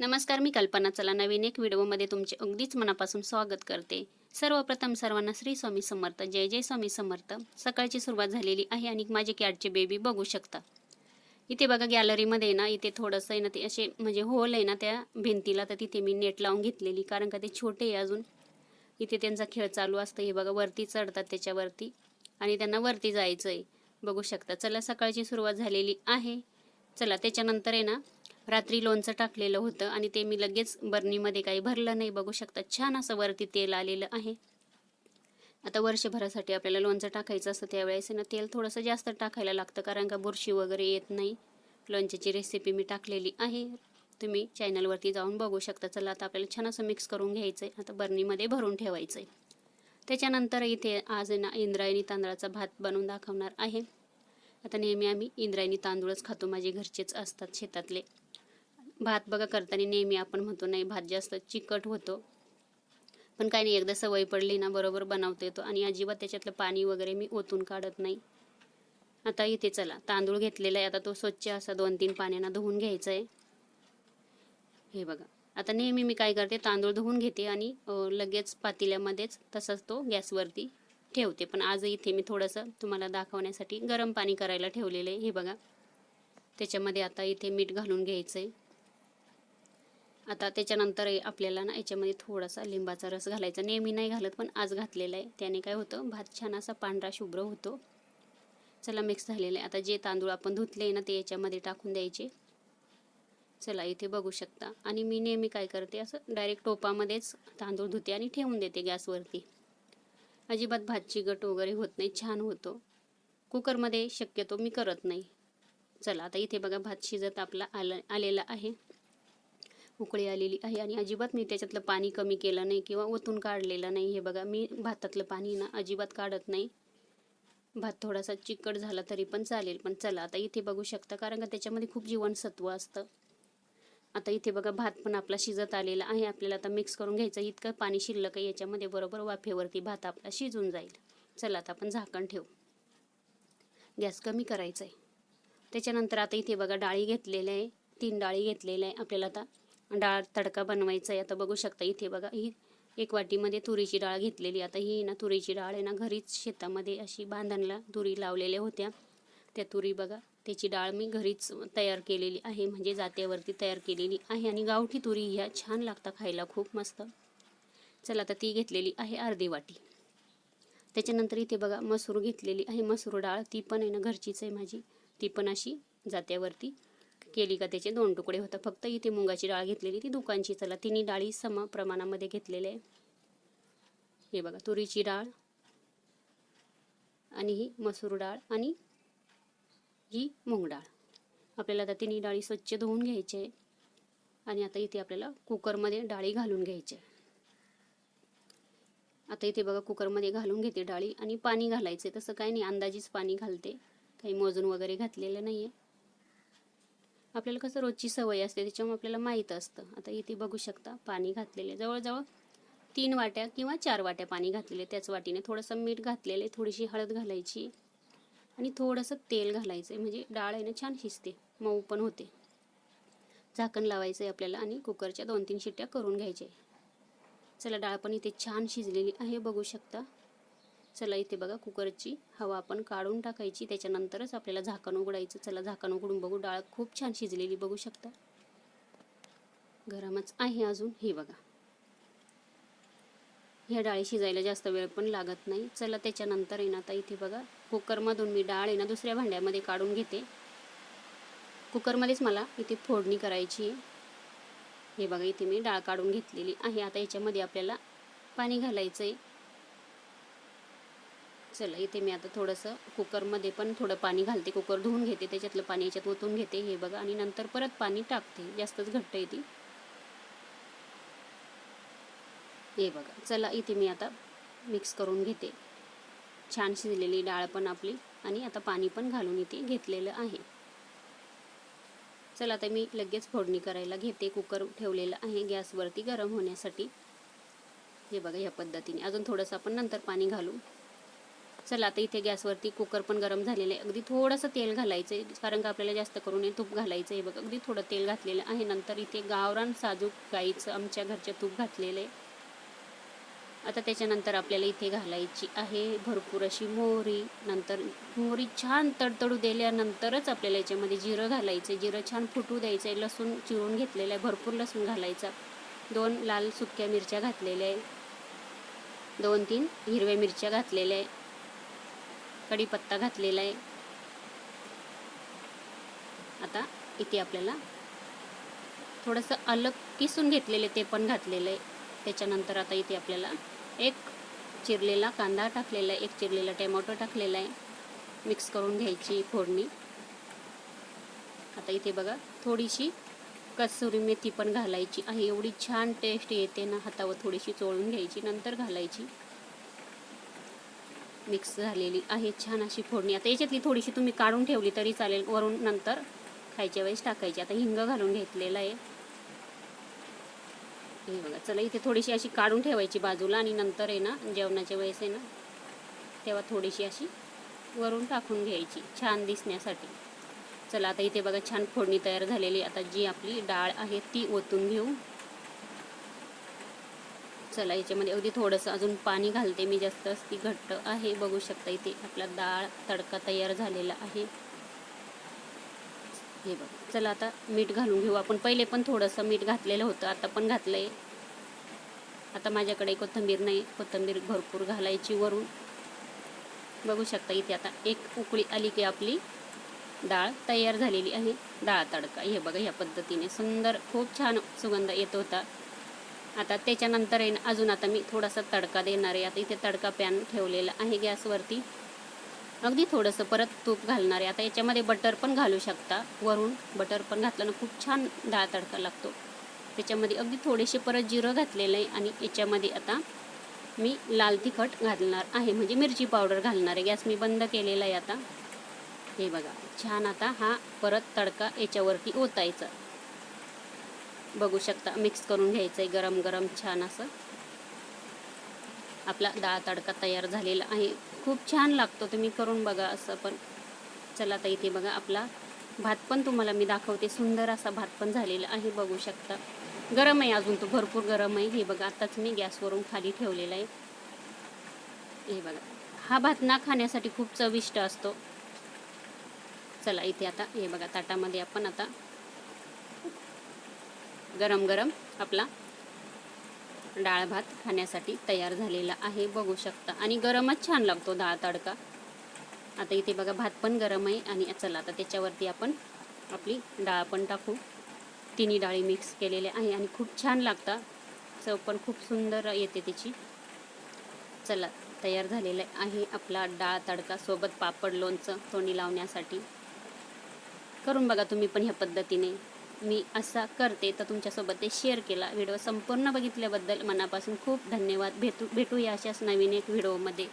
नमस्कार मी कल्पना. चला नवीन एक व्हिडिओमध्ये तुमचे अगदीच मनापासून स्वागत करते. सर्वप्रथम सर्वांना श्री स्वामी समर्थ जय जय स्वामी समर्थ. सकाळची सुरुवात झालेली आहे आणि माझे कॅटचे बेबी बघू शकता. इथे बघा गॅलरीमध्ये ना इथे थोडंसं आहे ना ते असे म्हणजे होल आहे ना त्या भिंतीला तर तिथे मी नेट लावून घेतलेली. कारण का ते छोटे आहे अजून. इथे त्यांचा खेळ चालू असतं. हे बघा वरती चढतात त्याच्यावरती. आणि त्यांना वरती जायचं आहे बघू शकता. चला सकाळची सुरुवात झालेली आहे. चला त्याच्यानंतर आहे ना रात्री लोणचं टाकलेलं होतं आणि ते मी लगेच बर्नीमध्ये काही भरलं नाही. बघू शकता छान असं वरती तेल आलेलं आहे. आता वर्षभरासाठी आपल्याला लोणचं टाकायचं असतं त्यावेळेस आहे ना तेल थोडंसं जास्त टाकायला लागतं कारण का बुरशी वगैरे येत नाही. लोणच्याची रेसिपी मी टाकलेली आहे. तुम्ही चॅनलवरती जाऊन बघू शकता. चला आता आपल्याला छान असं मिक्स करून घ्यायचं आहे आता बर्नीमध्ये भरून ठेवायचं आहे त्याच्यानंतर इथे आज ना इंद्रायणी तांदळाचा भात बनवून दाखवणार आहे. आता नेहमी आम्ही इंद्रायणी तांदूळच खातो. माझे घरचेच असतात शेतातले. भात बघा करताना नेहमी आपण म्हणतो नाही भात जास्त चिकट होतो. पण काही नाही एकदा सवय पडली ना बरोबर बनवता येतो. आणि अजिबात त्याच्यातलं पाणी वगैरे मी ओतून काढत नाही. आता इथे चला तांदूळ घेतलेला आहे. आता तो स्वच्छ असा दोन तीन पाण्यानं धुवून घ्यायचा आहे हे बघा. आता नेहमी मी काय करते तांदूळ धुवून घेते आणि लगेच पातेल्यामध्येच तसंच तो गॅसवरती ठेवते. पण आज इथे मी थोडंसं तुम्हाला दाखवण्यासाठी गरम पाणी करायला ठेवलेलं आहे. हे बघा. त्याच्यामध्ये आता इथे मीठ घालून घ्यायचं आहे आता त्याच्यानंतर आपल्याला ना याच्यामध्ये थोडासा लिंबाचा रस घालायचा. नेहमी नाही घालत पण आज घातलेला आहे. त्याने काय होतं भात छान असा पांढरा शुभ्र होतो. चला मिक्स झालेलं आहे. आता जे तांदूळ आपण धुतले ना ते याच्यामध्ये टाकून द्यायचे. चला इथे बघू शकता. आणि मी नेहमी काय करते असं डायरेक्ट टोपामध्येच तांदूळ धुते आणि ठेवून देते गॅसवरती. अजिबात भातची गट वगैरे होत नाही छान होतो. कुकरमध्ये शक्यतो मी करत नाही. चला आता इथे बघा भात शिजत आपला आलं आलेला आहे. उकळी आलेली आहे आणि अजिबात मी त्याच्यातलं पाणी कमी केलं नाही किंवा ओतून काढलेलं नाही. हे बघा मी भातातलं पाणी ना अजिबात काढत नाही. भात थोडासा चिकट झाला तरी पण चालेल. पण चला आता इथे बघू शकता कारण का त्याच्यामध्ये खूप जीवनसत्व असतं. आता इथे बघा भात पण आपला शिजत आलेला आहे. आपल्याला आता मिक्स करून घ्यायचं इतकं पाणी शिल्लक आहे याच्यामध्ये बरोबर वाफेवरती भात आपला शिजून जाईल. चला आता आपण झाकण ठेवू. गॅस कमी करायचा आहे त्याच्यानंतर आता इथे बघा डाळी घेतलेल्या आहे. तीन डाळी घेतलेल्या आहे. आपल्याला आता डाळ तडका बनवायचा आहे. आता बघू शकता इथे बघा ही एक वाटीमध्ये तुरीची डाळ घेतलेली. आता ही ना तुरीची डाळ आहे ना घरीच शेतामध्ये अशी बांधणला तुरी लावलेल्या होत्या. त्या तुरी बघा त्याची डाळ मी घरीच तयार केलेली आहे. म्हणजे जात्यावरती तयार केलेली आहे. आणि गावठी तुरी ह्या छान लागता खायला खूप मस्त. चला आता ती घेतलेली आहे अर्धी वाटी. त्याच्यानंतर इथे बघा मसूर घेतलेली आहे. मसूर डाळ ती पण आहे ना घरचीच आहे माझी. ती पण अशी जात्यावरती केली का त्याचे दोन तुकडे होतात. फक्त इथे मुगाची डाळ घेतलेली ती दुकानची. चला तिन्ही डाळी सम प्रमाणामध्ये घेतलेले आहे हे बघा तुरीची डाळ आणि ही मसूर डाळ आणि ही मूग डाळ. आपल्याला आता तिन्ही डाळी स्वच्छ धुवून घ्यायचे आहे आणि आता इथे आपल्याला कुकरमध्ये डाळी घालून घ्यायचे आहे. आता इथे बघा कुकरमध्ये घालून घेते डाळी आणि पाणी घालायचे तसं काही नाही अंदाजीच पाणी घालते. काही मोजून वगैरे घातलेलं नाही आहे आपल्याला कसं रोजची सवय असते त्याच्यामुळे आपल्याला माहीत असतं. आता इथे बघू शकता पाणी घातलेले जवळजवळ तीन वाट्या किंवा चार वाट्या पाणी घातलेले त्याच वाटीने. थोडंसं मीठ घातलेले थोडीशी हळद घालायची आणि थोडंसं तेल घालायचं आहे. म्हणजे डाळ आहे ना छान शिजते. मऊ पण होते. झाकण लावायचं आहे आपल्याला आणि कुकरच्या दोन तीन शिट्ट्या करून घ्यायच्या आहे. चला डाळ पण इथे छान शिजलेली आहे. बघू शकता. चला इथे बघा कुकरची हवा आपण काढून टाकायची. त्याच्यानंतरच आपल्याला झाकण उघडायचं. चला झाकण उघडून बघू. डाळ खूप छान शिजलेली बघू शकता. गरमच आहे अजून. हे बघा. ह्या डाळी शिजायला जास्त वेळ पण लागत नाही. चला त्याच्यानंतर आहे ना आता इथे बघा कुकरमधून मी डाळ आहे ना दुसऱ्या भांड्यामध्ये काढून घेते. कुकरमध्येच मला इथे फोडणी करायची आहे. हे बघा इथे मी डाळ काढून घेतलेली आहे. आता याच्यामध्ये आपल्याला पाणी घालायचं आहे चला इथे मी आता थोडंसं कुकरमध्ये पण थोडं पाणी घालते. कुकर धुवून घेते त्याच्यातलं पाणी याच्यात ओतून घेते हे बघा. आणि नंतर परत पाणी टाकते. जास्तच घट्ट येते हे बघा. चला इथे मी आता मिक्स करून घेते. छान शिजलेली डाळ पण आपली. आणि आता पाणी पण घालून इथे घेतलेलं आहे. चला आता मी लगेच फोडणी करायला घेते. कुकर ठेवलेलं आहे गॅसवरती गरम होण्यासाठी. हे बघा ह्या पद्धतीने. अजून थोडंसं आपण नंतर पाणी घालू. चला आता इथे गॅसवरती कुकर पण गरम झालेलं आहे. अगदी थोडंसं तेल घालायचं आहे कारण का आपल्याला जास्त करून हे तूप घालायचं आहे बघ. अगदी थोडं तेल घातलेलं आहे. नंतर इथे गावरान साजूक गाईचं आमच्या घरचे तूप घातलेलं आहे. आता त्याच्यानंतर आपल्याला इथे घालायची आहे भरपूर अशी मोहरी. नंतर मोहरी छान तडतडू दिल्यानंतरच आपल्याला याच्यामध्ये जिरं घालायचं जिरं छान फुटू द्यायचं आहे लसूण चिरून घेतलेलं आहे. भरपूर लसूण घालायचा. दोन लाल सुक्या मिरच्या घातलेल्या आहे. दोन तीन हिरव्या मिरच्या घातलेल्या आहे. कढीपत्ता घातलेला आहे. आता इथे आपल्याला थोडंसं अलग किसून घेतलेले ते पण घातलेलं आहे. त्याच्यानंतर आता इथे आपल्याला एक चिरलेला कांदा टाकलेला आहे एक चिरलेला टॅमॅटो टाकलेला आहे. मिक्स करून घ्यायची फोडणी. आता इथे बघा थोडीशी कसुरी मेथी पण घालायची आहे. एवढी छान टेस्ट येते ना हातावर थोडीशी चोळून घ्यायची नंतर घालायची. मिक्स झालेली आहे छान अशी फोडणी. आता याच्यातली थोडीशी तुम्ही काढून ठेवली तरी चालेल. वरून नंतर खायच्या वेळेस टाकायची. आता हिंग घालून घेतलेलं आहे. हे बघा चला इथे थोडीशी अशी काढून ठेवायची बाजूला आणि नंतर आहे ना जेवणाच्या वेळेस आहे ना तेव्हा थोडीशी अशी वरून टाकून घ्यायची. छान दिसण्यासाठी. चला आता इथे बघा छान फोडणी तयार झालेली. आता जी आपली डाळ आहे ती ओतून घेऊ. चला याच्यामध्ये म्हणजे अगदी थोडंसं अजून पाणी घालते मी जास्त. ती घट्ट आहे बघू शकता इथे आपला डाळ तडका तयार झालेला आहे. हे बघ. चला आता मीठ घालून घेऊ. आपण पहिले पण थोडंसं मीठ घातलेलं होतं आता पण घातलं आहे आता माझ्याकडे कोथिंबीर नाही. कोथिंबीर भरपूर घालायची वरून. बघू शकता इथे आता एक उकळी आली की आपली डाळ तयार झालेली आहे. डाळ तडका. हे बघा ह्या पद्धतीने सुंदर खूप छान सुगंध येत होता. आता त्याच्यानंतर आहे अजून आता मी थोडासा तडका देणार आहे. आता इथे तडका पॅन ठेवलेला आहे गॅसवरती. अगदी थोडंसं परत तूप घालणार आहे. आता याच्यामध्ये बटर पण घालू शकता. वरून बटर पण घातल्यानं खूप छान डाळ तडका लागतो. त्याच्यामध्ये अगदी थोडेसे परत जिरं घातलेलं आहे आणि याच्यामध्ये आता मी लाल तिखट घालणार आहे. म्हणजे मिरची पावडर घालणार आहे. गॅस मी बंद केलेला आहे आता. हे बघा छान आता हा परत तडका याच्यावरती ओतायचा. बघू शकता. मिक्स करून घ्यायचं आहे गरम गरम छान असं. आपला डाळ तडका तयार झालेला आहे. खूप छान लागतो तुम्ही करून बघा असं पण. चला आता इथे बघा आपला भात पण तुम्हाला मी दाखवते. सुंदर असा भात पण झालेला आहे बघू शकता. गरम आहे अजून तो भरपूर गरम आहे. हे बघा आताच मी गॅसवरून खाली ठेवलेला आहे. हे बघा हा भात ना खाण्यासाठी खूप चविष्ट असतो. चला इथे आता हे बघा ताटामध्ये आपण आता गरम गरम आपला डाळ भात खाण्यासाठी तयार झालेला आहे बघू शकता. आणि गरमच छान लागतो डाळ तडका. आता इथे बघा भात पण गरम आहे आणि चला आता त्याच्यावरती आपण आपली डाळ पण टाकू. तिन्ही डाळी मिक्स केलेल्या आहे आणि खूप छान लागतात चव पण खूप सुंदर येते त्याची चला तयार झालेला आहे आपला डाळ तडका. सोबत पापड लोणचं तोंडी लावण्यासाठी. करून बघा तुम्ही पण ह्या पद्धतीने. मी असा करते. तर तुमच्यासोबत ते शेअर केला. व्हिडिओ संपूर्ण बघितल्याबद्दल मनापासून खूप धन्यवाद. भेटू भेटूया अशाच नवीन एक व्हिडिओमध्ये